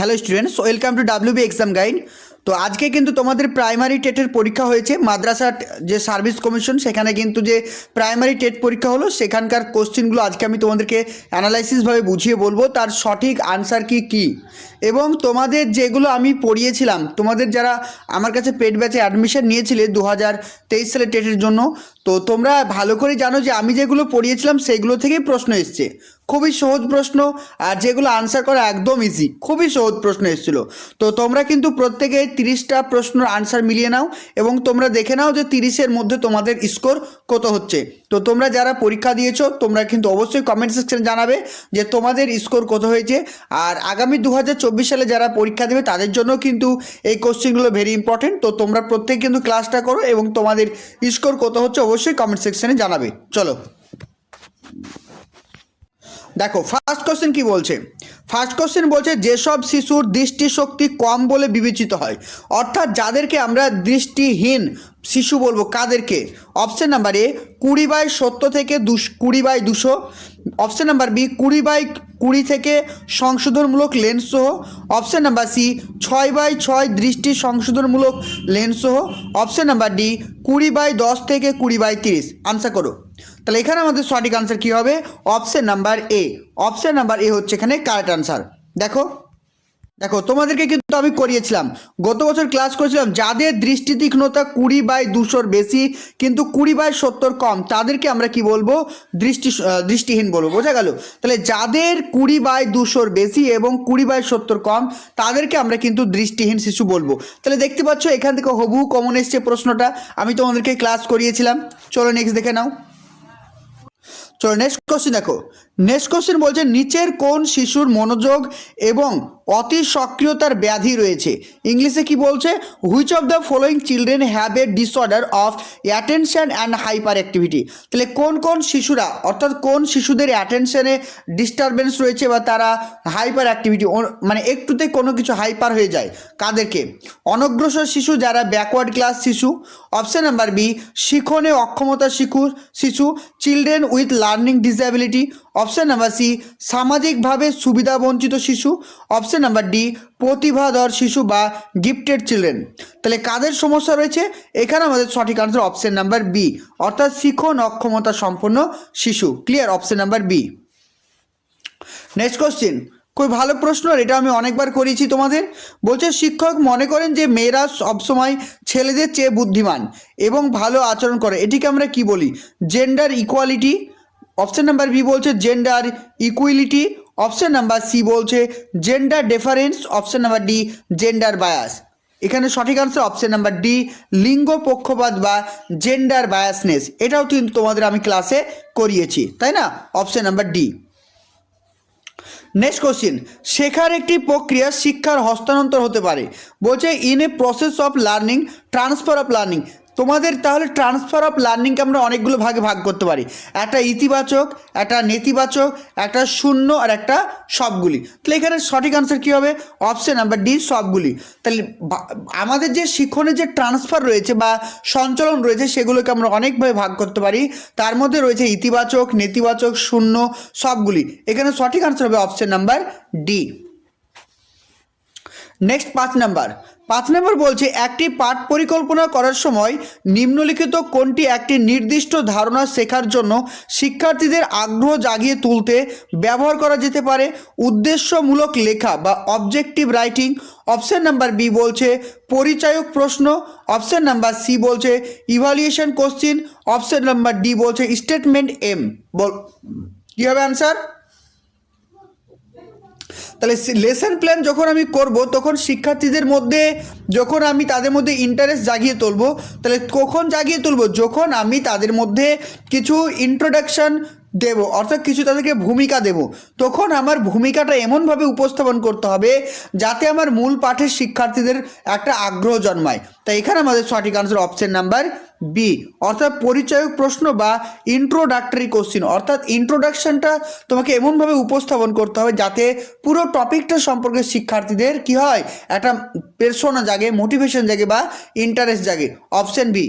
Hello students welcome to WB exam guide তো আজকে কিন্তু তোমাদের প্রাইমারি টেটের পরীক্ষা হয়েছে। মাদ্রাসা যে সার্ভিস কমিশন সেখানে কিন্তু যে প্রাইমারি টেট পরীক্ষা হলো, সেখানকার কোশ্চেনগুলো আজকে আমি তোমাদেরকে অ্যানালাইসিসভাবে বুঝিয়ে বলব। তার সঠিক আনসার কি কি? এবং তোমাদের যেগুলো আমি পড়িয়েছিলাম, তোমাদের যারা আমার কাছে পেড ব্যাচে অ্যাডমিশন নিয়েছিলে দু হাজার তেইশ সালে টেটের জন্য, তো তোমরা ভালো করে জানো যে আমি যেগুলো পড়িয়েছিলাম, সেগুলো থেকেই প্রশ্ন এসছে। খুবই সহজ প্রশ্ন আর যেগুলো আনসার করা একদম ইজি খুবই সহজ প্রশ্ন এসেছিল। তো তোমরা কিন্তু প্রত্যেকে তিরিশটা প্রশ্নের আনসার মিলিয়ে নাও এবং তোমরা দেখে নাও যে তিরিশের মধ্যে তোমাদের স্কোর কত হচ্ছে। তো তোমরা যারা পরীক্ষা দিয়েছ, তোমরা কিন্তু অবশ্যই কমেন্ট সেকশনে জানাবে যে তোমাদের স্কোর কত হয়েছে। আর আগামী দু হাজার চব্বিশ সালে যারা পরীক্ষা দেবে, তাদের জন্য কিন্তু এই কোশ্চেনগুলো ভেরি ইম্পর্টেন্ট তো তোমরা প্রত্যেকে কিন্তু ক্লাসটা করো এবং তোমাদের স্কোর কত হচ্ছে, অবশ্যই কমেন্ট সেকশনে জানাবে। চলো। দেখো ফার্স্ট কোশ্চেন কি বলছে? ফার্স্ট কোশ্চেন বলছে, যেসব শিশুর দৃষ্টিশক্তি কম বলে বিবেচিত হয়। অর্থাৎ যাদেরকে আমরা দৃষ্টিহীন শিশু বলব, কাদেরকে? অপশন নাম্বার এ কুড়ি বাই সত্তর থেকে দুশ, কুড়ি বাই দুশো। অপশন নাম্বার বি কুড়ি বাই কুড়ি থেকে সংশোধনমূলক লেন্স সহ। অপশন নাম্বার সি ছয় বাই ছয় দৃষ্টি সংশোধনমূলক লেন্স সহ। অপশন নাম্বার ডি কুড়ি বাই দশ থেকে কুড়ি বাই তিরিশ। আনসার করো। তাহলে এখানে আমাদের সঠিক আনসার কী হবে? Option number A option number A হচ্ছে এখানে কারেক্ট আনসার দেখো দেখো, তোমাদেরকে কিন্তু আমি করিয়েছিলাম। গত বছর ক্লাস করেছিলাম, যাদের দৃষ্টি তীক্ষ্ণতা কুড়ি বাই দুশোর বেশি, কিন্তু কুড়ি বাই সত্তর কম, তাদেরকে আমরা কি বলব? দৃষ্টি দৃষ্টিহীন বলব, বোঝা গেল? তাহলে যাদের কুড়ি বাই দুশোর বেশি এবং কুড়ি বাই সত্তর কম, তাদেরকে আমরা কিন্তু দৃষ্টিহীন শিশু বলব। তাহলে দেখতে পাচ্ছ, এখান থেকে হবু কমন এসছে প্রশ্নটা, আমি তোমাদেরকে ক্লাস করিয়েছিলাম। চলো নেক্সট দেখে নাও। চলো নেক্সট কোশ্চেন দেখো। নেক্সট কোশ্চেন বলছে নিচের কোন শিশুর মনোযোগ এবং অতি সক্রিয়তার ব্যাধি রয়েছে। ইংলিশে কি বলছে? Which of the following children have a disorder of attention and hyper activity তাহলে কোন কোন শিশুরা, অর্থাৎ কোন শিশুদের অ্যাটেনশনে ডিস্টারবেন্স রয়েছে বা তারা হাইপার অ্যাক্টিভিটি মানে একটুতে কোনো কিছু হাইপার হয়ে যায়, কাদেরকে? অনগ্রসর শিশু যারা ব্যাকওয়ার্ড ক্লাস শিশু। অপশন নাম্বার বি শিখনে অক্ষমতা শিশু শিশু। Children with learning disability option number C সামাজিকভাবে সুবিধাবঞ্চিত শিশু। অপশন নাম্বার ডি প্রতিভাধর শিশু বা গিফটেড চিলড্রেন তাহলে কাদের সমস্যা রয়েছে? এখানে আমাদের সঠিক আনসার অপশন নাম্বার বি অর্থাৎ শিখন অক্ষমতা সম্পন্ন শিশু। Clear option number B next question খুব ভালো প্রশ্ন এটা আমি অনেকবার করেছি তোমাদের। বলছে, শিক্ষক মনে করেন যে মেয়েরা সবসময় ছেলেদের চেয়ে বুদ্ধিমান এবং ভালো আচরণ করে। এটিকে আমরা কি বলি? Gender equality option number B বলছে gender equality option number C বলছে gender difference option number D gender bias এখানে সঠিক আনসার অপশন নাম্বার ডি লিঙ্গ পক্ষপাত বা জেন্ডার বায়াসনেস এটাও কিন্তু তোমাদের আমি ক্লাসে করিয়েছি, তাই না? Option number D next question শেখার একটি প্রক্রিয়া শিক্ষার হস্তান্তর হতে পারে। বলছে in a process of learning transfer of learning তোমাদের তাহলে ট্রান্সফার অফ লার্নিংকে আমরা অনেকগুলো ভাগে ভাগ করতে পারি। একটা ইতিবাচক, একটা নেতিবাচক, একটা শূন্য আর একটা সবগুলি। তাহলে এখানে সঠিক আনসার কী হবে? অপশন নাম্বার ডি সবগুলি। তাহলে আমাদের যে শিক্ষণের যে ট্রান্সফার রয়েছে বা সঞ্চালন রয়েছে সেগুলোকে আমরা অনেকভাবে ভাগ করতে পারি। তার মধ্যে রয়েছে ইতিবাচক, নেতিবাচক, শূন্য, সবগুলি। এখানে সঠিক আনসার হবে অপশান নাম্বার ডি নেক্সট পাঁচ নাম্বার পাঁচ নম্বর বলছে, একটি পাঠ পরিকল্পনা করার সময় নিম্নলিখিত কোনটি একটি নির্দিষ্ট ধারণা শেখার জন্য শিক্ষার্থীদের আগ্রহ জাগিয়ে তুলতে ব্যবহার করা যেতে পারে? উদ্দেশ্যমূলক লেখা বা objective writing option number B বলছে, পরিচায়ক প্রশ্ন। অপশান নাম্বার সি বলছে evaluation question option number D বলছে স্টেটমেন্ট এম বল কী হবে অ্যান্সার তাহলে লেসন প্ল্যান যখন আমি করব, তখন শিক্ষার্থীদের মধ্যে যখন আমি তাদের মধ্যে ইন্টারেস্ট জাগিয়ে তুলব, তাহলে কখন জাগিয়ে তুলব? যখন আমি তাদের মধ্যে কিছু ইন্ট্রোডাকশান দেব, অর্থাৎ কিছু তাদেরকে ভূমিকা দেব, তখন আমার ভূমিকাটা এমনভাবে উপস্থাপন করতে হবে যাতে আমার মূল পাঠের শিক্ষার্থীদের একটা আগ্রহ জন্মায়। তাই এখানে আমাদের সঠিক আনসার অপশন নাম্বার বি অর্থাৎ পরিচয়ক প্রশ্ন বা ইন্ট্রোডাক্টরি কোশ্চিন অর্থাৎ ইন্ট্রোডাকশনটা তোমাকে এমনভাবে উপস্থাপন করতে হবে যাতে পুরো টপিকটা সম্পর্কে শিক্ষার্থীদের কি হয়? একটা পেরসোনা জাগে মোটিভেশন জাগে বা ইন্টারেস্ট জাগে। অপশন বি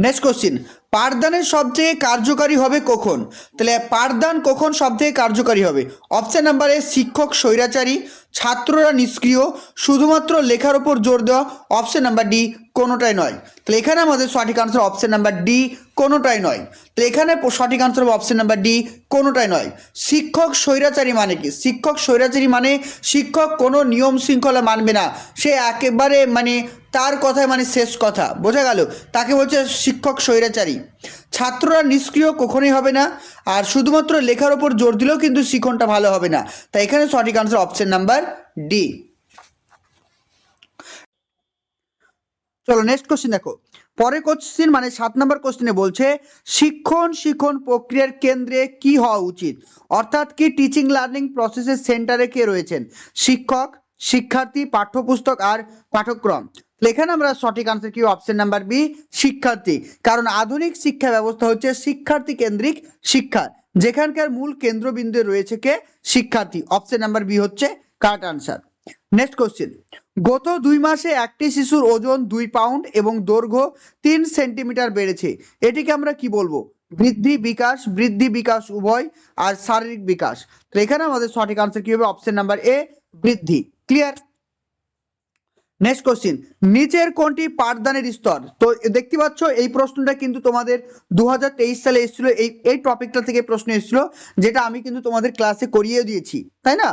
নেক্সট কোশ্চিন পাঠদানের সবথেকে কার্যকারী হবে কখন? তাহলে পাঠদান কখন সবথেকে কার্যকারী হবে? অপশন নাম্বার এ শিক্ষক, স্বৈরাচারী। ছাত্ররা নিষ্ক্রিয়, শুধুমাত্র লেখার ওপর জোর দেওয়া অপশন নাম্বার ডি কোনোটাই নয়। তাহলে এখানে আমাদের সঠিক আনসার অপশন নাম্বার ডি কোনোটাই নয়। তাহলে এখানে সঠিক আনসার অপশন নাম্বার ডি কোনোটাই নয়। শিক্ষক স্বৈরাচারী মানে কি? শিক্ষক স্বৈরাচারী মানে শিক্ষক কোনো নিয়ম শৃঙ্খলা মানবে না। সে একেবারে মানে তার কথায় মানে শেষ কথা। বোঝা গেল? তাকে বলছে শিক্ষক স্বৈরাচারী। ছাত্ররা নিষ্ক্রিয় কখনোই হবে না। আর শুধুমাত্র লেখার ওপর জোর দিলেও কিন্তু শিক্ষণটা ভালো হবে না। তাই এখানে সঠিক আনসার অপশন নাম্বার ডি চলো নেক্সট কোশ্চেন দেখো। পরে কোশ্চেন মানে সাত নম্বর কোশ্চেনে বলছে, শিক্ষণ শিক্ষণ প্রক্রিয়ার কেন্দ্রে কি হওয়া উচিত? অর্থাৎ কি টিচিং লার্নিং প্রসেসের সেন্টারে কে রয়েছেন? শিক্ষক, শিক্ষার্থী, পাঠ্যপুস্তক আর পাঠ্যক্রম। তাহলে এখানে আমরা সঠিক আনসার কি? অপশন নাম্বার বি শিক্ষার্থী। কারণ আধুনিক শিক্ষা ব্যবস্থা হচ্ছে শিক্ষার্থী কেন্দ্রিক শিক্ষা। যেখানকার মূল কেন্দ্রবিন্দু রয়েছে কে? শিক্ষার্থী। অপশন নাম্বার বি হচ্ছে কারেক্ট আনসার নেক্সট কোশ্চেন গত দুই মাসে একটি শিশুর ওজন দুই পাউন্ড এবং দৈর্ঘ্য তিন সেন্টিমিটার বেড়েছে। এটিকে আমরা কি বলব? বৃদ্ধি, বিকাশ বৃদ্ধি, বিকাশ, উভয় আর শারীরিক বিকাশ। এখানে আমাদের সঠিক আনসার কি হবে? অপশন নাম্বার এ বৃদ্ধি। ক্লিয়ার নেক্সট কোশ্চিন নিচের কোনটি পাঠদানের স্তর? তো দেখতে পাচ্ছ, এই প্রশ্নটা কিন্তু তোমাদের দু হাজার তেইশ সালে এসেছিল, এই এই টপিকটা থেকে প্রশ্ন এসেছিল, যেটা আমি কিন্তু তোমাদের ক্লাসে করিয়ে দিয়েছি, তাই না?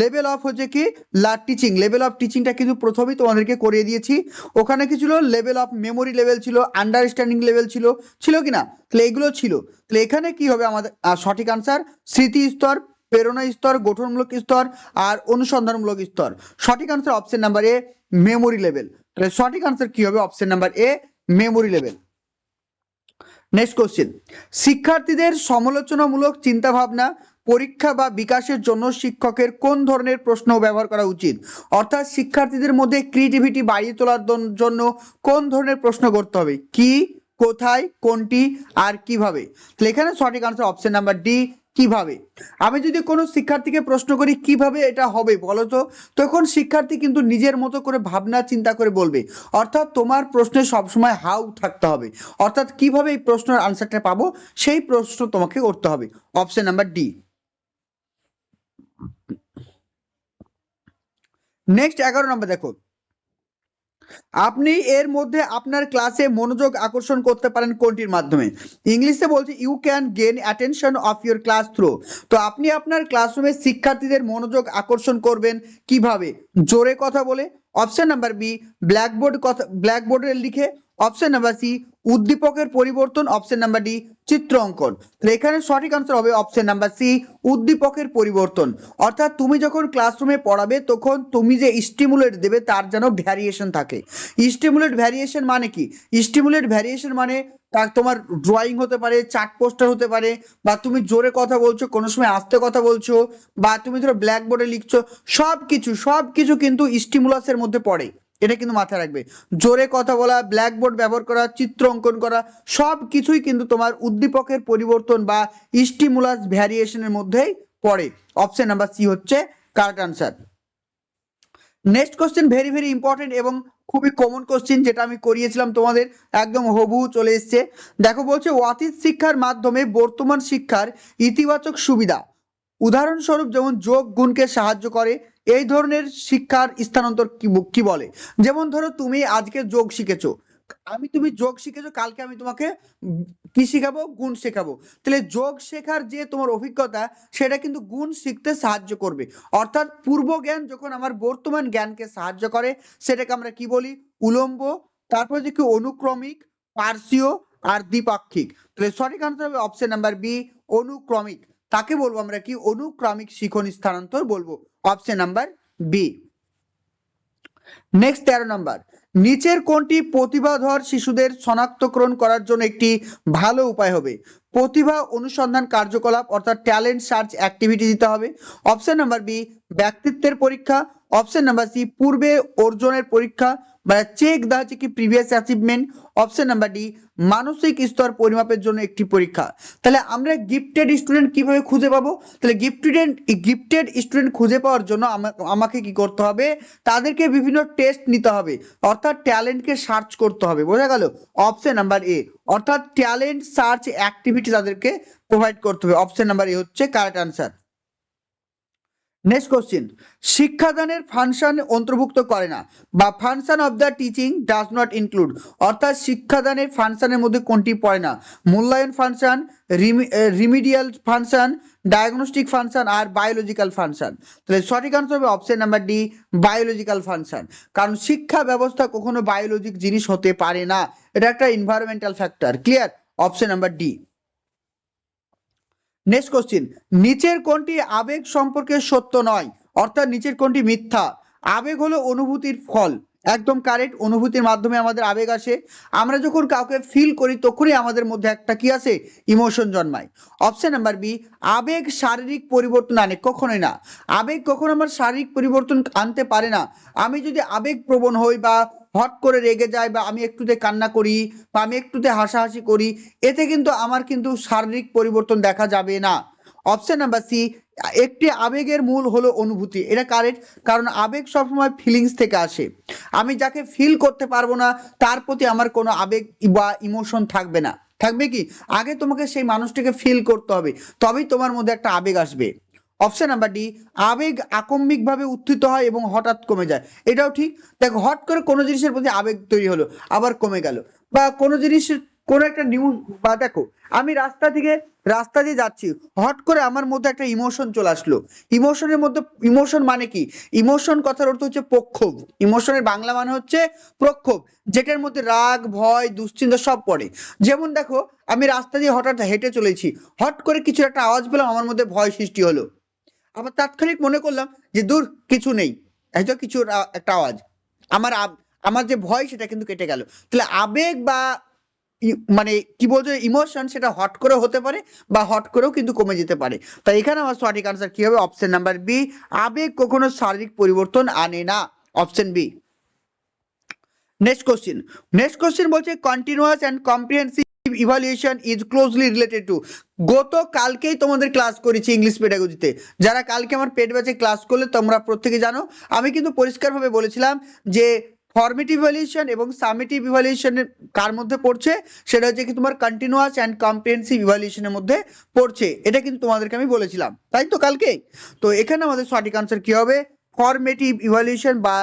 লেভেল অফ হচ্ছে কি? লা টিচিং লেভেল অফ টিচিংটা কিন্তু প্রথমেই তোমাদেরকে করিয়ে দিয়েছি। ওখানে কি ছিল? লেভেল অফ মেমোরি লেভেল ছিল আন্ডারস্ট্যান্ডিং লেভেল ছিল ছিল কি না? তাহলে এগুলো ছিল। তাহলে এখানে কি হবে আমাদের সঠিক আনসার স্মৃতি স্তর, প্রেরণা স্তর, গঠনমূলক স্তর, আর অনুসন্ধানমূলক স্তর। সঠিক answer option number A memory level তাহলে সঠিক আনসার কি হবে? Option number A memory level next question শিক্ষার্থীদের সমালোচনামূলক চিন্তাভাবনা, পরীক্ষা বা বিকাশের জন্য শিক্ষকের কোন ধরনের প্রশ্ন ব্যবহার করা উচিত? অর্থাৎ শিক্ষার্থীদের মধ্যে ক্রিয়েটিভিটি বাড়িয়ে তোলার জন্য কোন ধরনের প্রশ্ন করতে হবে? কি, কোথায়, কোনটি, আর কীভাবে? তাহলে এখানে সঠিক আনসার অপশন নাম্বার ডি কীভাবে? আমি যদি কোনো শিক্ষার্থীকে প্রশ্ন করি, কীভাবে এটা হবে বলো তো? তখন শিক্ষার্থী কিন্তু নিজের মতো করে ভাবনা, চিন্তা করে বলবে। অর্থাৎ তোমার প্রশ্নে সবসময় হাউ থাকতে হবে। অর্থাৎ কীভাবে এই প্রশ্নের আনসারটা পাবো, সেই প্রশ্ন তোমাকে করতে হবে। অপশন নাম্বার ডি নেক্সট এগারো নম্বর দেখো। আপনি এর মধ্যে আপনার ক্লাসে মনোযোগ আকর্ষণ করতে পারেন কোনটির মাধ্যমে? ইংলিশে বলছি you can gain attention of your class through তো আপনি আপনার ক্লাসরুমের শিক্ষার্থীদের মনোযোগ আকর্ষণ করবেন কীভাবে? জোরে কথা বলে। অপশন নাম্বার বি, ব্ল্যাকবোর্ড কথা, ব্ল্যাকবোর্ডে লিখে অপশন নাম্বার সি উদ্দীপকের পরিবর্তন অপশন নাম্বার ডি চিত্র অঙ্কন। তাহলে এখানে সঠিক আনসার হবে অপশন নাম্বার সি উদ্দীপকের পরিবর্তন। অর্থাৎ তুমি যখন ক্লাসরুমে পড়াবে, তখন তুমি যে স্টিমুলেট দেবে, তার যেন ভ্যারিয়েশন থাকে। স্টিমুলেট ভ্যারিয়েশন মানে কি? স্টিমুলেট ভ্যারিয়েশন মানে তা তোমার ড্রয়িং হতে পারে চার্ট পোস্টার হতে পারে, বা তুমি জোরে কথা বলছো, কোনো সময় আস্তে কথা বলছো, বা তুমি ধরো ব্ল্যাকবোর্ডে লিখছো সব কিছু সব কিছু কিন্তু স্টিমুলাসের মধ্যে পড়ে। এটা কিন্তু মাথায় রাখবে। জোরে কথা বলা ব্ল্যাকবোর্ড ব্যবহার করা, চিত্র অঙ্কন করা সব কিছুই কিন্তু তোমার উদ্দীপকের পরিবর্তন বা স্টিমুলাস ভ্যারিয়েশনের মধ্যেই পড়ে। অপশন নাম্বার সি হচ্ছে correct answer next question very very important এবং খুবই কমন কোশ্চেন যেটা আমি করিয়েছিলাম তোমাদের, একদম হবু চলে এসছে। দেখো বলছে অতীত শিক্ষার মাধ্যমে বর্তমান শিক্ষার ইতিবাচক সুবিধা? উদাহরণস্বরূপ যেমন যোগ গুণকে সাহায্য করে এই ধরনের শিক্ষার স্থানান্তর কি বলে? যেমন ধরো তুমি আজকে যোগ শিখেছো। আমি তুমি যোগ শিখেছো, কালকে আমি তোমাকে কি শেখাবো? গুণ শেখাবো। তাহলে যোগ শেখার যে তোমার অভিজ্ঞতা, সেটা কিন্তু গুণ শিখতে সাহায্য করবে। অর্থাৎ পূর্ব জ্ঞান যখন আমার বর্তমান জ্ঞানকে সাহায্য করে, সেটাকে আমরা কি বলি? উলম্ব, তারপর যে কি অনুক্রমিক, পার্শ্বীয় আর দ্বিপাক্ষিক। তাহলে সঠিক আনসার হবে অপশন নাম্বার বি অনুক্রমিক। তাকে বলব আমরা কি? অনুক্রমিক শিখন স্থানান্তর বলব। অপশন নাম্বার বি নেক্সট তেরো নাম্বার নিচের কোনটি প্রতিভাধর শিশুদের শনাক্তকরণ করার জন্য একটি ভালো উপায় হবে। প্রতিভা অনুসন্ধান কার্যকলাপ অর্থাৎ ট্যালেন্ট সার্চ অ্যাক্টিভিটি দিতে হবে। অপশন নাম্বার বি, ব্যক্তিত্বের পরীক্ষা। অপশন নাম্বার সি, পূর্বে অর্জনের পরীক্ষা। বা চেক দা হচ্ছে কি previous achievement. Option number D, মানসিক স্তর পরিমাপের জন্য একটি পরীক্ষা। তাহলে আমরা গিফটেড স্টুডেন্ট কীভাবে খুঁজে পাবো? তাহলে গিফটেড গিফটেড স্টুডেন্ট খুঁজে পাওয়ার জন্য আমাকে কি করতে হবে? তাদেরকে বিভিন্ন টেস্ট নিতে হবে। অর্থাৎ অর্থাৎ ট্যালেন্টকে সার্চ করতে হবে। বোঝা গেল অপশন নাম্বার এ। অর্থাৎ ট্যালেন্ট সার্চ অ্যাক্টিভিটি তাদেরকে প্রোভাইড করতে হবে। অপশন নাম্বার এ হচ্ছে কারেক্ট আনসার নেক্সট কোশ্চেন শিক্ষাদানের ফাংশন অন্তর্ভুক্ত করে না বা function of the teaching does not include অর্থাৎ শিক্ষাদানের ফাংশনের মধ্যে কোনটি পড়ে না? মূল্যায়ন function remedial function diagnostic function আর বায়োলজিক্যাল ফাংশন তাহলে সঠিক আনসার হবে option number D biological function কারণ শিক্ষা ব্যবস্থা কখনো বায়োলজিক জিনিস হতে পারে না। এটা একটা environmental factor clear option number D next question নিচের কোনটি আবেগ সম্পর্কে সত্য নয়? অর্থাৎ নিচের কোনটি মিথ্যা? আবেগ হলো অনুভূতির ফল। একদম কারেক্ট অনুভূতির মাধ্যমে আমাদের আবেগ আসে। আমরা যখন কাউকে ফিল করি, তখনই আমাদের মধ্যে একটা কি আসে? ইমোশন জন্মায়। অপশন নাম্বার বি আবেগ শারীরিক পরিবর্তন আনে। কখনোই না। আবেগ কখনো আমার শারীরিক পরিবর্তন আনতে পারে না। আমি যদি আবেগ প্রবণ হই বা হট করে রেগে যায় বা আমি একটুতে কান্না করি বা আমি একটুতে হাসাহাসি করি, এতে কিন্তু আমার কিন্তু শারীরিক পরিবর্তন দেখা যাবে না। অপশন নাম্বার সি একটি আবেগের মূল হলো অনুভূতি। এটা কারেক্ট কারণ আবেগ সবসময় ফিলিংস থেকে আসে। আমি যাকে ফিল করতে পারব না, তার প্রতি আমার কোনো আবেগ বা ইমোশন থাকবে না। থাকবে কি? আগে তোমাকে সেই মানুষটিকে ফিল করতে হবে, তবেই তোমার মধ্যে একটা আবেগ আসবে। অপশন নাম্বার ডি আবেগ আকম্মিকভাবে উত্থিত হয় এবং হঠাৎ কমে যায়। এটাও ঠিক। দেখো, হট করে কোনো জিনিসের প্রতি আবেগ তৈরি হলো, আবার কমে গেল। বা কোনো জিনিসের, কোনো একটা নিউজ বা দেখো, আমি রাস্তা থেকে, রাস্তা দিয়ে যাচ্ছি, হট করে আমার মধ্যে একটা ইমোশন চলে আসলো। ইমোশনের মধ্যে ইমোশন মানে কি? ইমোশন কথার অর্থ হচ্ছে প্রক্ষোভ। ইমোশনের বাংলা মানে হচ্ছে প্রক্ষোভ, যেটার মধ্যে রাগ, ভয়, দুশ্চিন্তা সব পড়ে। যেমন দেখো, আমি রাস্তা দিয়ে হঠাৎ হেঁটে চলেছি, হট করে কিছু একটা আওয়াজ পেলাম, আমার মধ্যে ভয় সৃষ্টি হলো। আবার তাৎক্ষণিক মনে করলাম যে, দূর, কিছু নেই। হয়তো কিছু একটা আওয়াজ। আমার আমার যে ভয়, সেটা কিন্তু কেটে গেল। তাহলে আবেগ বা মানে কি বলছো ইমোশন সেটা হট করে হতে পারে বা হট করেও কিন্তু কমে যেতে পারে। তাই এখানে আমার সঠিক আনসার কি হবে? অপশন নাম্বার বি আবেগ কখনো শারীরিক পরিবর্তন আনে না। Option B next question next question বলছে continuous and comprehensive evaluation is closely related to গত কালকেই তোমাদের ক্লাস করেছি ইংলিশ পেডাগজিতে যারা কালকে আমার পেট ব্যাচে ক্লাস করলে তোমরা প্রত্যেকে জানো, আমি কিন্তু পরিষ্কারভাবে বলেছিলাম যে ফর্মেটিভ ইভালুয়েশন এবং সামেটিভ ইভালুয়েশনের কার মধ্যে পড়ছে, সেটা হচ্ছে কি তোমার কন্টিনিউয়াস অ্যান্ড কম্প্রিহেন্সিভ ইভালুয়েশনের মধ্যে পড়ছে। এটা কিন্তু তোমাদেরকে আমি বলেছিলাম। তাই তো কালকে তো এখানে আমাদের সঠিক আনসার কি হবে? ফর্মেটিভ ইভালুয়েশন বা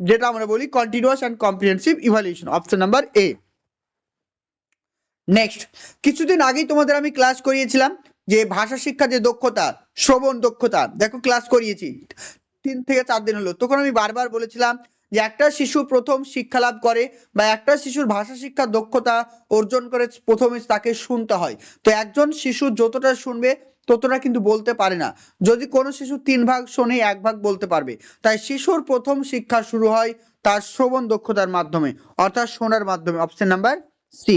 যেটা আমরা বলি continuous and comprehensive evaluation option number A next কিছুদিন আগেই তোমাদের আমি ক্লাস করিয়েছিলাম যে ভাষা শিক্ষা যে দক্ষতা, শ্রবণ দক্ষতা, দেখো ক্লাস করিয়েছি। তিন থেকে চার দিন হলো। তখন আমি বারবার বলেছিলাম যে একটা শিশু প্রথম শিক্ষা লাভ করে বা একটা শিশুর ভাষা শিক্ষার দক্ষতা অর্জন করে প্রথমে তাকে শুনতে হয়। তো একজন শিশু যতটা শুনবে, ততটা কিন্তু বলতে পারে না। যদি কোনো শিশু তিন ভাগ শোনে, এক ভাগ বলতে পারবে। তাই শিশুর প্রথম শিক্ষা শুরু হয় তার শ্রবণ দক্ষতার মাধ্যমে, অর্থাৎ শোনার মাধ্যমে। Option number C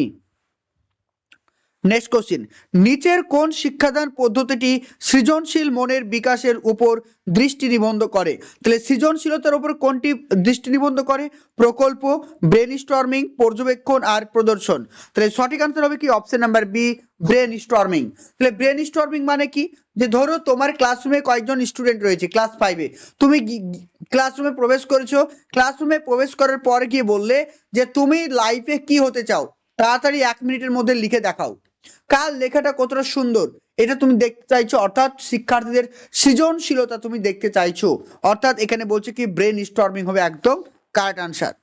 next question নিচের কোন শিক্ষাদান পদ্ধতিটি সৃজনশীল মনের বিকাশের উপর দৃষ্টি নিবন্ধ করে? তাহলে সৃজনশীলতার উপর কোনটি দৃষ্টি নিবন্ধ করে? প্রকল্প ব্রেন স্টর্মিং পর্যবেক্ষণ আর প্রদর্শন। তাহলে সঠিক আনসার হবে কি? Option number B brainstorming তাহলে ব্রেন স্টর্মিং মানে কি? যে ধরো তোমার ক্লাসরুমে কয়েকজন স্টুডেন্ট রয়েছে ক্লাস ফাইভে তুমি ক্লাসরুমে প্রবেশ করেছ। ক্লাসরুমে প্রবেশ করার পরে গিয়ে বললে যে তুমি লাইফে কি হতে চাও? তাড়াতাড়ি এক মিনিটের মধ্যে লিখে দেখাও। কার লেখাটা কতটা সুন্দর, এটা তুমি দেখতে চাইছো, অর্থাৎ শিক্ষার্থীদের সৃজনশীলতা তুমি দেখতে চাইছো। অর্থাৎ এখানে বলছে কি ব্রেন স্টর্মিং হবে একদম কারেক্ট আনসার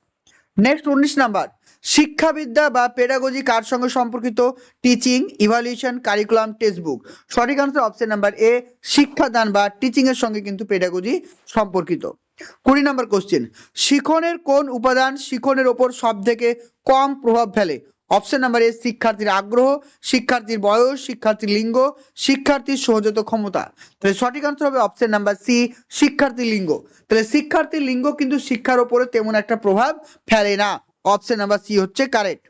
নেক্সট উনিশ নাম্বার শিক্ষাবিদ্যা বা পেডাগজি কার সঙ্গে সম্পর্কিত? Teaching evaluation curriculum textbook সঠিক আনসার অপশন নাম্বার এ শিক্ষাদান বা টিচিং এর সঙ্গে কিন্তু পেডাগজি সম্পর্কিত। কুড়ি নম্বর কোশ্চেন শিখনের কোন উপাদান শিখনের ওপর সব থেকে কম প্রভাব ফেলে? অপশন নাম্বার এ শিক্ষার্থীর আগ্রহ, শিক্ষার্থীর বয়স, শিক্ষার্থীর লিঙ্গ, শিক্ষার্থীর সহজাত ক্ষমতা। তাহলে সঠিক আনসার হবে অপশন নাম্বার সি শিক্ষার্থীর লিঙ্গ। তাহলে শিক্ষার্থীর লিঙ্গ কিন্তু শিক্ষার ওপরে তেমন একটা প্রভাব ফেলে না। অপশন নাম্বার সি হচ্ছে কারেক্ট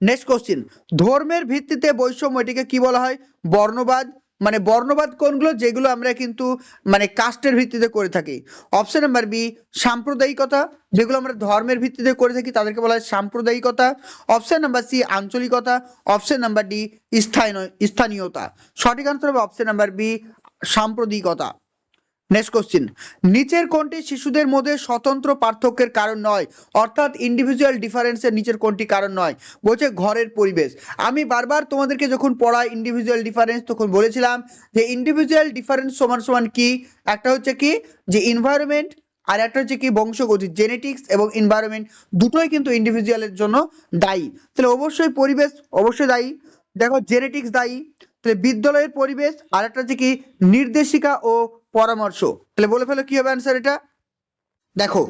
নেক্সট কোশ্চিন ধর্মের ভিত্তিতে বৈষম্য এটিকে কি বলা হয়? বর্ণবাদ মানে বর্ণবাদ কোনগুলো যেগুলো আমরা কিন্তু মানে কাস্টের ভিত্তিতে করে থাকি। অপশন নাম্বার বি, সাম্প্রদায়িকতা, যেগুলো আমরা ধর্মের ভিত্তিতে করে থাকি তাদেরকে বলা হয় সাম্প্রদায়িকতা। অপশন নাম্বার সি, আঞ্চলিকতা। অপশন নাম্বার ডি স্থানীয় স্থানীয়তা। সঠিক আনসার হবে অপশন নাম্বার বি, সাম্প্রদায়িকতা। নেক্সট কোশ্চিন নিচের কোনটি শিশুদের মধ্যে স্বতন্ত্র পার্থক্যের কারণ নয়? অর্থাৎ ইন্ডিভিজুয়াল ডিফারেন্সের নিচের কোনটি কারণ নয়? বলছে ঘরের পরিবেশ। আমি বারবার তোমাদেরকে যখন পড়াই ইন্ডিভিজুয়াল ডিফারেন্স তখন বলেছিলাম যে ইন্ডিভিজুয়াল ডিফারেন্স সমান সমান কি? একটা হচ্ছে কি? যে ইনভায়রনমেন্ট আর একটা হচ্ছে কি? বংশগতি জেনেটিক্স এবং এনভায়রনমেন্ট দুটোই কিন্তু ইন্ডিভিজুয়ালের জন্য দায়ী। তাহলে অবশ্যই পরিবেশ অবশ্যই দায়ী। দেখো জেনেটিক্স দায়ী। তাহলে বিদ্যালয়ের পরিবেশ আর একটা হচ্ছে কি নির্দেশিকা ও পরামর্শ। তাহলে বলে ফেলো কি হবে অ্যান্সার এটা? দেখো,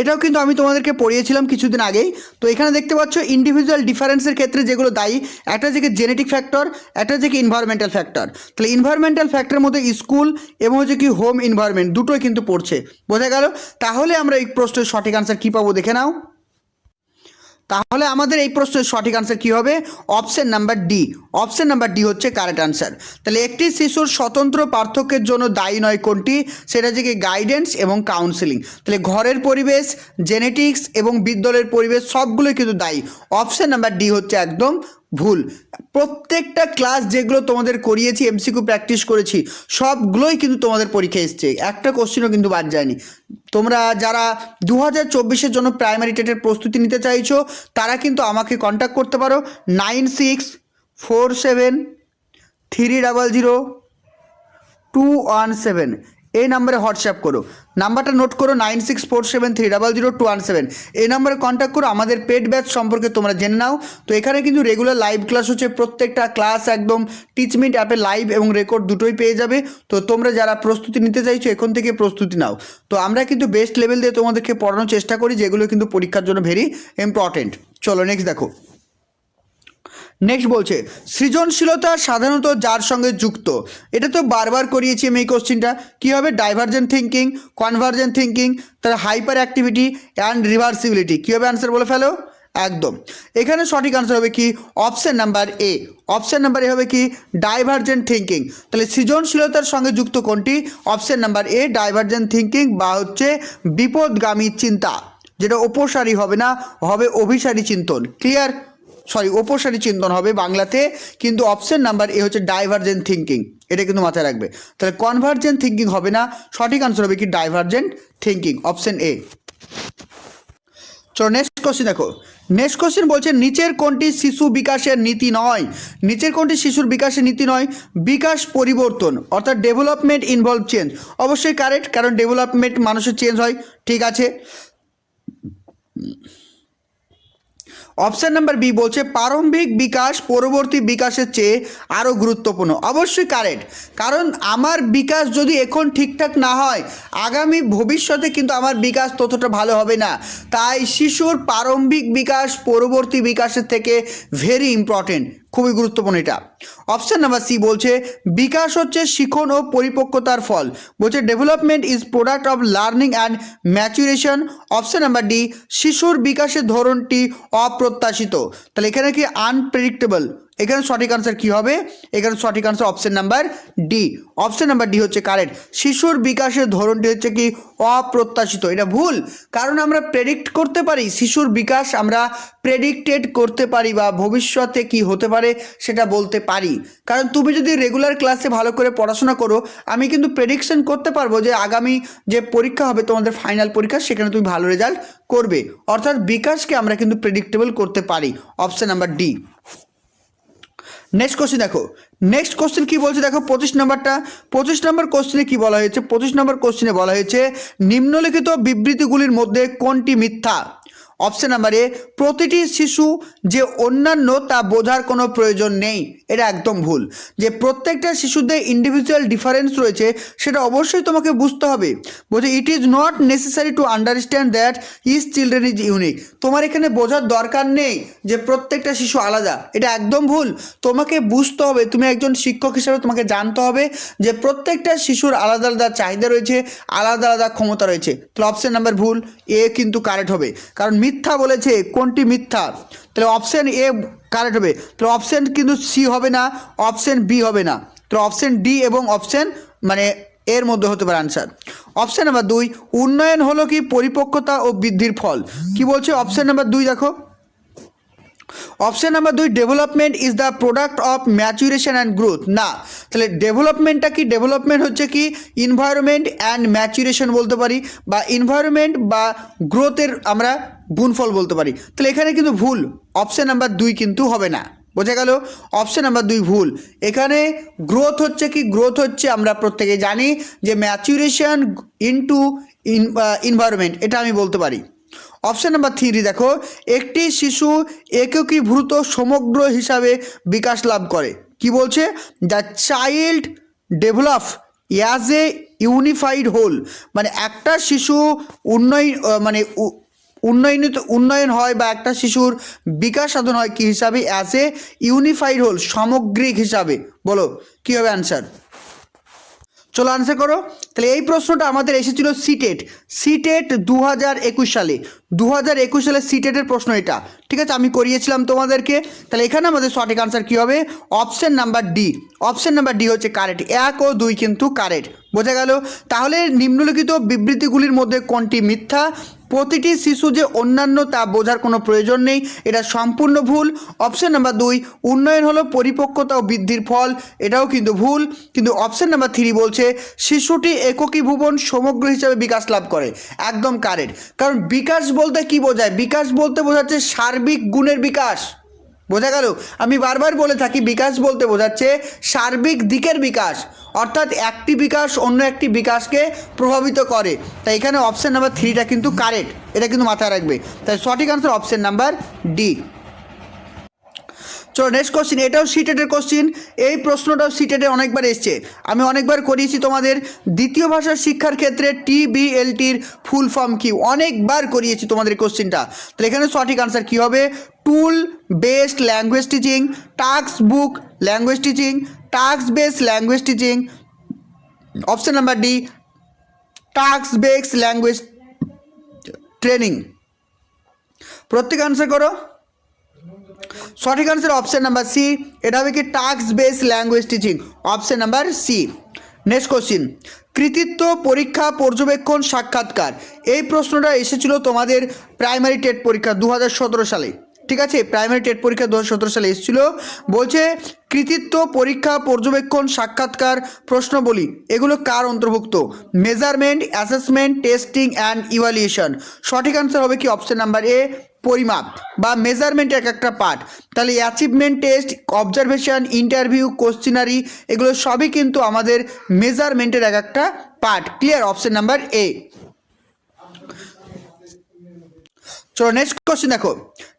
এটাও কিন্তু আমি তোমাদেরকে পড়িয়েছিলাম কিছুদিন আগেই। তো এখানে দেখতে পাচ্ছ ইন্ডিভিজুয়াল ডিফারেন্সের ক্ষেত্রে যেগুলো দায়ী, একটা হচ্ছে কি জেনেটিক ফ্যাক্টর একটা হচ্ছে কি ইনভায়রনমেন্টাল ফ্যাক্টর তাহলে ইনভায়রনমেন্টাল ফ্যাক্টরের মধ্যে স্কুল এবং হচ্ছে কি হোম ইনভায়রনমেন্ট দুটোই কিন্তু পড়ছে। বোঝা গেল? তাহলে আমরা এই প্রশ্নের সঠিক আনসার কী পাবো দেখে নাও। তাহলে আমাদের এই প্রশ্নের সঠিক আনসার কী হবে? Option number D option number D হচ্ছে কারেক্ট আনসার তাহলে একটি শিশুর স্বতন্ত্র পার্থক্যের জন্য দায়ী নয় কোনটি? সেটা হচ্ছে গাইডেন্স এবং কাউন্সিলিং তাহলে ঘরের পরিবেশ জেনেটিক্স এবং বিদ্যালয়ের পরিবেশ সবগুলোই কিন্তু দায়ী। অপশন নাম্বার ডি হচ্ছে একদম ভুল। প্রত্যেকটা ক্লাস যেগুলো তোমাদের করিয়েছি এমসিকিউ প্র্যাকটিস করেছি, সবগুলোই কিন্তু তোমাদের পরীক্ষা এসছে। একটা কোশ্চেনও কিন্তু বাদ যায়নি। তোমরা যারা দু হাজার চব্বিশের জন্য প্রাইমারি টেটের প্রস্তুতি নিতে চাইছো, তারা কিন্তু আমাকে কন্ট্যাক্ট করতে পারো। Nine six four seven three double zero two one seven. এই নাম্বারে হোয়াটসঅ্যাপ করো। নাম্বারটা নোট করো nine six four seven three double zero two one seven এই নাম্বারে কন্ট্যাক্ট করো, আমাদের পেড ব্যাচ সম্পর্কে তোমরা জেনে নাও। তো এখানে কিন্তু রেগুলার লাইভ ক্লাস হচ্ছে, প্রত্যেকটা ক্লাস একদম টিচমিট অ্যাপে লাইভ এবং রেকর্ড দুটোই পেয়ে যাবে। তো তোমরা যারা প্রস্তুতি নিতে চাইছো, এখন থেকে প্রস্তুতি নাও। তো আমরা কিন্তু বেস্ট লেভেল দিয়ে তোমাদেরকে পড়ানোর চেষ্টা করি, যেগুলো কিন্তু পরীক্ষার জন্য ভেরি ইম্পর্টেন্ট চলো নেক্সট দেখো। নেক্সট বলছে, সৃজনশীলতা সাধারণত যার সঙ্গে যুক্ত? এটা তো বারবার করিয়েছি আমি এই কোশ্চিনটা কী হবে? ডাইভার্জেন্ট থিঙ্কিং কনভার্জেন্ট থিঙ্কিং তার হাইপার অ্যাক্টিভিটি অ্যান্ড রিভার্সিবিলিটি কী হবে অ্যান্সার বলে ফেলো? একদম। এখানে সঠিক আনসার হবে কি? Option number A option number A হবে কি? ডাইভার্জেন্ট থিঙ্কিং তাহলে সৃজনশীলতার সঙ্গে যুক্ত কোনটি? Option number A divergent thinking বা হচ্ছে বিপদগামী চিন্তা। যেটা উপসারী হবে না, হবে অভিসারী চিন্তন। ক্লিয়ার সরি অপসারী চিন্তন হবে বাংলাতে, কিন্তু অপশন নাম্বার এ হচ্ছে ডাইভার্জেন্ট থিঙ্কিং এটা কিন্তু মাথায় রাখবে। তাহলে কনভার্জেন্ট থিঙ্কিং হবে না, সঠিক আনসার হবে কি ডাইভার্জেন্ট থিঙ্কিং অপশন এ চলো নেক্সট কোশ্চেন দেখো। নেক্সট কোশ্চেন বলছে, নিচের কোনটি শিশু বিকাশের নীতি নয়? নিচের কোনটি শিশুর বিকাশের নীতি নয়? বিকাশ পরিবর্তন, অর্থাৎ ডেভেলপমেন্ট ইনভলভ চেঞ্জ অবশ্যই কারেক্ট কারণ ডেভেলপমেন্ট মানুষের চেঞ্জ হয়। ঠিক আছে। অপশন নাম্বার বি বলছে, প্রারম্ভিক বিকাশ পরবর্তী বিকাশের চেয়ে আরও গুরুত্বপূর্ণ। অবশ্যই কারেক্ট কারণ আমার বিকাশ যদি এখন ঠিকঠাক না হয়, আগামী ভবিষ্যতে কিন্তু আমার বিকাশ ততটা ভালো হবে না। তাই শিশুর প্রারম্ভিক বিকাশ পরবর্তী বিকাশের থেকে ভেরি ইম্পর্টেন্ট খুবই গুরুত্বপূর্ণ এটা। অপশান নাম্বার সি বলছে, বিকাশ হচ্ছে শিখন ও পরিপক্কতার ফল। বলছে development is product of learning and maturation option number D শিশুর বিকাশের ধরনটি অপ্রত্যাশিত। তাহলে এখানে কি আনপ্রেডিক্টেবল এখানে সঠিক আনসার কি হবে? এখানে সঠিক answer option number D option number D হচ্ছে কারেন্ট শিশুর বিকাশের ধরনটি হচ্ছে কি? অপ্রত্যাশিত। এটা ভুল। কারণ আমরা প্রেডিক্ট করতে পারি, শিশুর বিকাশ আমরা প্রেডিক্টেড করতে পারি বা ভবিষ্যতে কি হতে পারে সেটা বলতে পারি। কারণ তুমি যদি রেগুলার ক্লাসে ভালো করে পড়াশোনা করো, আমি কিন্তু প্রেডিকশন করতে পারব যে আগামী যে পরীক্ষা হবে, তোমাদের ফাইনাল পরীক্ষা, সেখানে তুমি ভালো রেজাল্ট করবে। অর্থাৎ বিকাশকে আমরা কিন্তু প্রেডিক্টেবল করতে পারি। Option number D next question দেখো। নেক্সট কোশ্চেন কি বলছে দেখো? পঁচিশ নম্বরটা। পঁচিশ নম্বর কোশ্চেনে কি বলা হয়েছে? পঁচিশ নম্বর কোশ্চেনে বলা হয়েছে, নিম্নলিখিত বিবৃতিগুলির মধ্যে কোনটি মিথ্যা? অপশন নাম্বার এ প্রতিটি শিশু যে অন্যান্য তা বোঝার কোনো প্রয়োজন নেই। এটা একদম ভুল। যে প্রত্যেকটা শিশুদের ইন্ডিভিজুয়াল ডিফারেন্স রয়েছে, সেটা অবশ্যই তোমাকে বুঝতে হবে। বলছে it is not necessary to understand that is children is unique তোমার এখানে বোঝার দরকার নেই যে প্রত্যেকটা শিশু আলাদা। এটা একদম ভুল। তোমাকে বুঝতে হবে, তুমি একজন শিক্ষক হিসেবে তোমাকে জানতে হবে যে প্রত্যেকটা শিশুর আলাদা আলাদা চাহিদা রয়েছে, আলাদা আলাদা ক্ষমতা রয়েছে। তাহলে অপশন নাম্বার ভুল। এ কিন্তু কারেক্ট হবে। কারণ মিথ্যা বলেছে, কোনটি মিথ্যা? তাহলে অপশান এ কারেক্ট হবে। তাহলে অপশান কিন্তু সি হবে না অপশান বি হবে না। তাহলে অপশন ডি এবং অপশান মানে এর মধ্যে হতে পারে আনসার অপশান নাম্বার দুই, উন্নয়ন হলো কি পরিপক্কতা ও বৃদ্ধির ফল? কি বলছে অপশান নাম্বার দুই দেখো। অপশন নাম্বার দুই development is the product of maturation and growth না, তাহলে ডেভেলপমেন্টটা কি? ডেভেলপমেন্ট হচ্ছে কি? ইনভায়রনমেন্ট অ্যান্ড ম্যাচুরেশন বলতে পারি, বা ইনভায়রনমেন্ট বা গ্রোথের আমরা গুণফল বলতে পারি। তাহলে এখানে কিন্তু ভুল অপশন নাম্বার দুই কিন্তু হবে না। বোঝা গেল? অপশন নাম্বার দুই ভুল। এখানে গ্রোথ হচ্ছে কি? গ্রোথ হচ্ছে আমরা প্রত্যেকে জানি যে ম্যাচুরেশন ইনটু ইন ইনভায়রনমেন্ট এটা আমি বলতে পারি। অপশন নাম্বার থ্রি দেখো, একটি শিশু একীভূত সমগ্র হিসাবে বিকাশ লাভ করে। কি বলছে? The child develop as a unified whole মানে একটা শিশু উন্নয়ন মানে উন্নয়নিত, উন্নয়ন হয় বা একটা শিশুর বিকাশ সাধন হয় কি হিসাবে? অ্যাজ এ ইউনিফাইড হোল সামগ্রিক হিসাবে। বলো, কী হবে অ্যান্সার চলো আনসার করো। তাহলে এই প্রশ্নটা আমাদের এসেছিল সিটেট সিটেট দু হাজার একুশ সালে। দু হাজার একুশ সালে সিটেটের প্রশ্ন এটা। ঠিক আছে, আমি করিয়েছিলাম তোমাদেরকে। তাহলে এখানে আমাদের সঠিক আনসার কী হবে? Option number D option number D হচ্ছে কারেট এক ও দুই কিন্তু কারেট বোঝা গেল? তাহলে নিম্নলিখিত বিবৃতিগুলির মধ্যে কোনটি মিথ্যা? প্রতিটি শিশু যে অন্যান্য তা বোঝার কোনো প্রয়োজন নেই, এটা সম্পূর্ণ ভুল। অপশন নাম্বার দুই, উন্নয়ন হলো পরিপক্কতা ও বৃদ্ধির ফল, এটাও কিন্তু ভুল। কিন্তু অপশন নাম্বার থ্রি বলছে, শিশুটি এককী ভুবন সমগ্র হিসাবে বিকাশ লাভ করে, একদম কারেক্ট কারণ বিকাশ বলতে কি বোঝায়? বিকাশ বলতে বোঝাচ্ছে সার্বিক গুণের বিকাশ। বোঝা গেল? আমি বারবার বলে থাকি, বিকাশ বলতে বোঝাচ্ছে সার্বিক দিকের বিকাশ, অর্থাৎ একটি বিকাশ অন্য একটি বিকাশকে প্রভাবিত করে। তাই এখানে অপশান নাম্বার থ্রিটা কিন্তু কারেক্ট এটা কিন্তু মাথায় রাখবে। তাই সঠিক আনসার অপশান নাম্বার ডি চলো নেক্সট কোশ্চিন এটাও সিটেটের কোশ্চিন এই প্রশ্নটাও সিটেটে অনেকবার এসছে। আমি অনেকবার করিয়েছি তোমাদের, দ্বিতীয় ভাষার শিক্ষার ক্ষেত্রে টিবিএলটির ফুল ফর্ম কি? অনেকবার করিয়েছি তোমাদের কোশ্চিনটা তাহলে এখানে সঠিক আনসার কি হবে? Tool based language teaching task book language teaching task based language teaching option number D task based language training প্রত্যেক আনসার করো। সঠিক আনসার অপশন নাম্বার সি এটা হবে কি task base language teaching option number C next question কৃতিত্ব পরীক্ষা পর্যবেক্ষণ সাক্ষাৎকার। এই প্রশ্নটা এসেছিল তোমাদের প্রাইমারি টেট পরীক্ষা দু হাজার সতেরো সালে। ঠিক আছে প্রাইমারি টেট পরীক্ষা দু হাজার সতেরো সালে এসেছিল। বলছে, কৃতিত্ব পরীক্ষা পর্যবেক্ষণ সাক্ষাৎকার প্রশ্ন বলি এগুলো কার অন্তর্ভুক্ত? Measurement assessment testing and evaluation সঠিক আনসার হবে কি অপশন নাম্বার এ পরিমাপ বা মেজারমেন্ট এক একটা পার্ট তাহলে achievement test observation interview questionnaire এগুলো সবই কিন্তু আমাদের মেজারমেন্টের এক একটা part clear option number A চলো নেক্সট কোশ্চেন দেখো।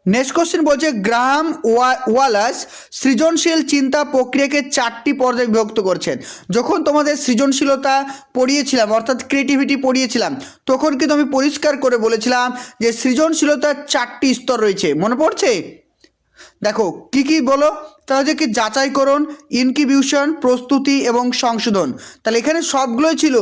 নেক্সট কোশ্চেন বলছে গ্রাহাম ওয়া- ওয়ালাস সৃজনশীল চিন্তা প্রক্রিয়াকে চারটি পর্যায়ে বিভক্ত করছেন। যখন তোমাদের সৃজনশীলতা পড়িয়েছিলাম, অর্থাৎ ক্রিয়েটিভিটি পড়িয়েছিলাম, তখন কিন্তু আমি পরিষ্কার করে বলেছিলাম যে সৃজনশীলতার চারটি স্তর রয়েছে। মনে পড়ছে? দেখো, কি কি বলো? তা হচ্ছে কি যাচাইকরণ ইনকিবিউশন প্রস্তুতি এবং সংশোধন। তাহলে এখানে সবগুলোই ছিল।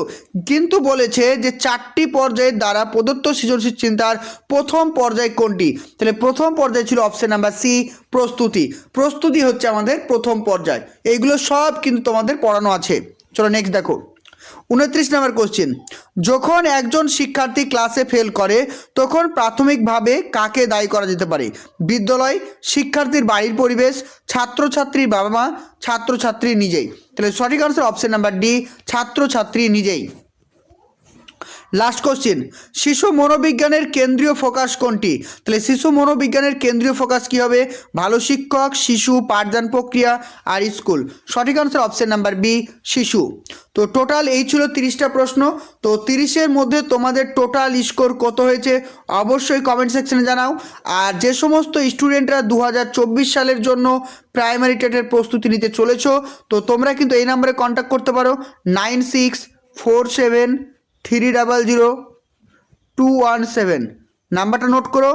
কিন্তু বলেছে যে চারটি পর্যায়ের দ্বারা প্রদত্ত সৃজনশীল চিন্তার প্রথম পর্যায় কোনটি? তাহলে প্রথম পর্যায় ছিল অপশন নাম্বার সি, প্রস্তুতি। প্রস্তুতি হচ্ছে আমাদের প্রথম পর্যায়। এইগুলো সব কিন্তু তোমাদের পড়ানো আছে। চলো নেক্সট দেখো। উনত্রিশ নম্বর কোশ্চেন যখন একজন শিক্ষার্থী ক্লাসে ফেল করে, তখন প্রাথমিকভাবে কাকে দায়ী করা যেতে পারে? বিদ্যালয়, শিক্ষার্থীর বাড়ির পরিবেশ, ছাত্রছাত্রীর বাবা মা, ছাত্রছাত্রী নিজেই। তাহলে সঠিক আনসার অপশন নাম্বার ডি ছাত্রছাত্রী নিজেই। লাস্ট কোশ্চেন শিশু মনোবিজ্ঞানের কেন্দ্রীয় ফোকাস কোনটি? তাহলে শিশু মনোবিজ্ঞানের কেন্দ্রীয় ফোকাস কী হবে? ভালো শিক্ষক, শিশু, পাঠদান প্রক্রিয়া আর স্কুল সঠিক আনসার অপশন নাম্বার বি শিশু। তো টোটাল এই ছিল তিরিশটা প্রশ্ন। তো তিরিশের মধ্যে তোমাদের টোটাল স্কোর কত হয়েছে? অবশ্যই কমেন্ট সেকশনে জানাও। আর যে সমস্ত স্টুডেন্টরা দু হাজার চব্বিশ সালের জন্য প্রাইমারি টেটের প্রস্তুতি নিতে চলেছো, তো তোমরা কিন্তু এই নাম্বারে কন্ট্যাক্ট করতে পারো। Nine six four seven three double zero two one seven নাম্বারটা নোট করো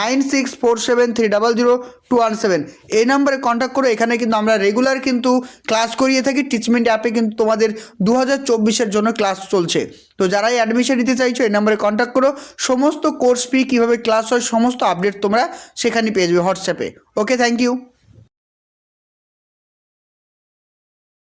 nine six four seven three double zero two one seven এই নাম্বারে কন্ট্যাক্ট করো, এখানে কিন্তু আমরা রেগুলার কিন্তু ক্লাস করিয়ে থাকি টিচমেন্ট অ্যাপে কিন্তু তোমাদের দু হাজার চব্বিশের জন্য ক্লাস চলছে। তো যারাই অ্যাডমিশন নিতে চাইছো, এই নাম্বারে কন্ট্যাক্ট করো, সমস্ত কোর্স ফি কীভাবে ক্লাস হয়, সমস্ত আপডেট তোমরা সেখানে পেয়ে যাবে হোয়াটসঅ্যাপে ওকে থ্যাংক ইউ